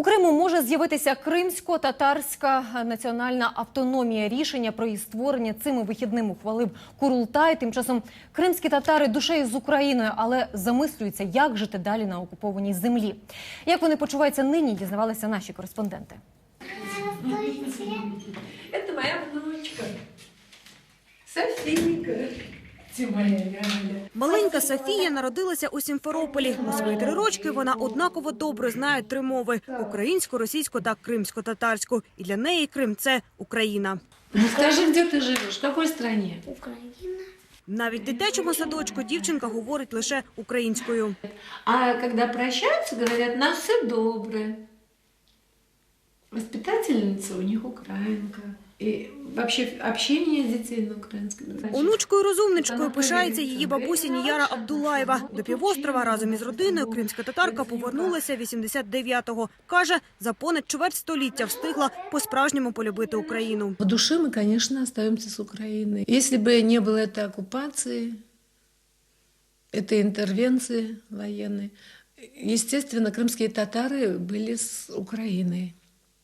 У Криму може з'явитися кримсько-татарська національна автономія. Рішення про її створення цими вихідними ухвалив Курултай. Тим часом кримські татари душею з Україною, але замислюються, як жити далі на окупованій землі. Як вони почуваються нині, дізнавалися наші кореспонденти. Это моя внучка. Софийка. Маленька Софія народилася у Сімферополі. У свої три рочки вона однаково добре знає три мови: українську, російську та кримсько-татарську. І для неї Крим це Україна. Ну скажи, где ты живешь? В какой стране? Украина. Навіть в дитячому садочку дівчинка говорить лише українською. А когда прощаются, говорят, на все доброе. Воспитательница у них украинка. И вообще общение детей на украинском. Онучкою розумничкою пишається її бабуся Ніяра Абдулаєва. До півострова разом із родиною кримська татарка повернулася 89-го. Каже, за понад чверть століття встигла по-справжньому полюбити Україну. В душе мы, конечно, остаемся с Украиной. Если бы не было этой оккупации, этой интервенции военной, естественно, крымские татары были с Украиной.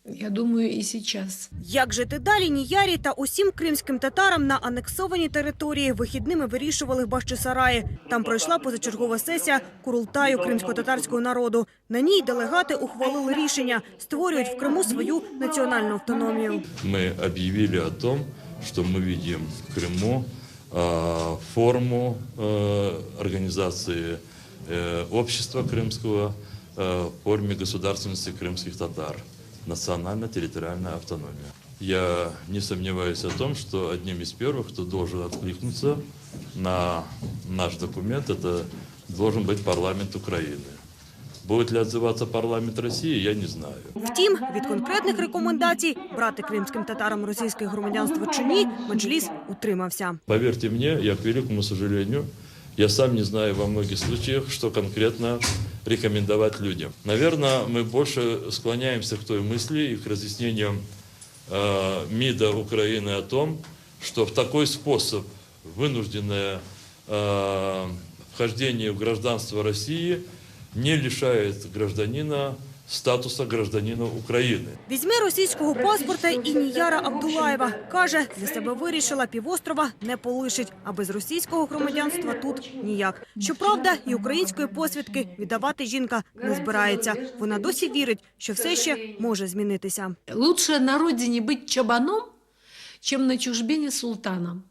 Я думаю, и сейчас. Як жити далі Ніярі та усім кримським татарам на анексованій території вихідними вирішували в Бахчисараї. Там пройшла позачергова сесія Курултаю кримсько-татарського народу. На ній делегати ухвалили рішення, створюють в Криму свою національну автономію. мы объявили о том, что мы видим в Крыму э, форму э, организации э, общества крымского э, в форме государственности крымских татар, национально-территориальная автономия. Я не сомневаюсь о том, что одним из первых, кто должен откликнуться на наш документ, это должен быть парламент Украины. Будет ли отзываться парламент России, я не знаю. Втім, від конкретних рекомендацій брати кримським татарам російське громадянство чи ні, меджліс утримався. Поверьте мне, я, к великому сожалению, я сам не знаю во многих случаях, что конкретно рекомендовать людям. Наверное, мы больше склоняемся к той мысли и к разъяснениям э, МИДа Украины о том, что в такой способ вынужденное э, вхождение в гражданство России не лишает гражданина статуса гражданина Украины. Візьме російського паспорта і Ніяра Абдулаєва. Каже, для себе вирішила півострова не полишить, а без російського громадянства тут ніяк. Щоправда, і української посвідки віддавати жінка не збирається. Вона досі вірить, що все ще може змінитися. Лучше на родине быть чабаном, чем на чужбине султаном.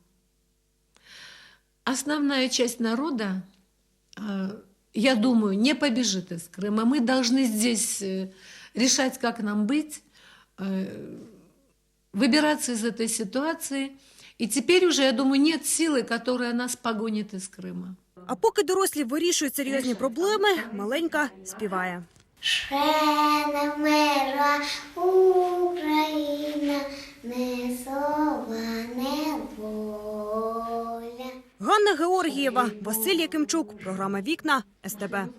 Основная часть народа, э, я думаю, не побежит из Крыма. Мы должны здесь э, решать, как нам быть, э, выбираться из этой ситуации. И теперь уже, я думаю, нет силы, которая нас погонит из Крыма. А поки дорослі вирішують серйозні проблеми, маленька співає. Ще не вмерла Ганна Георгієва, Василь Якимчук, програма Вікна СТБ.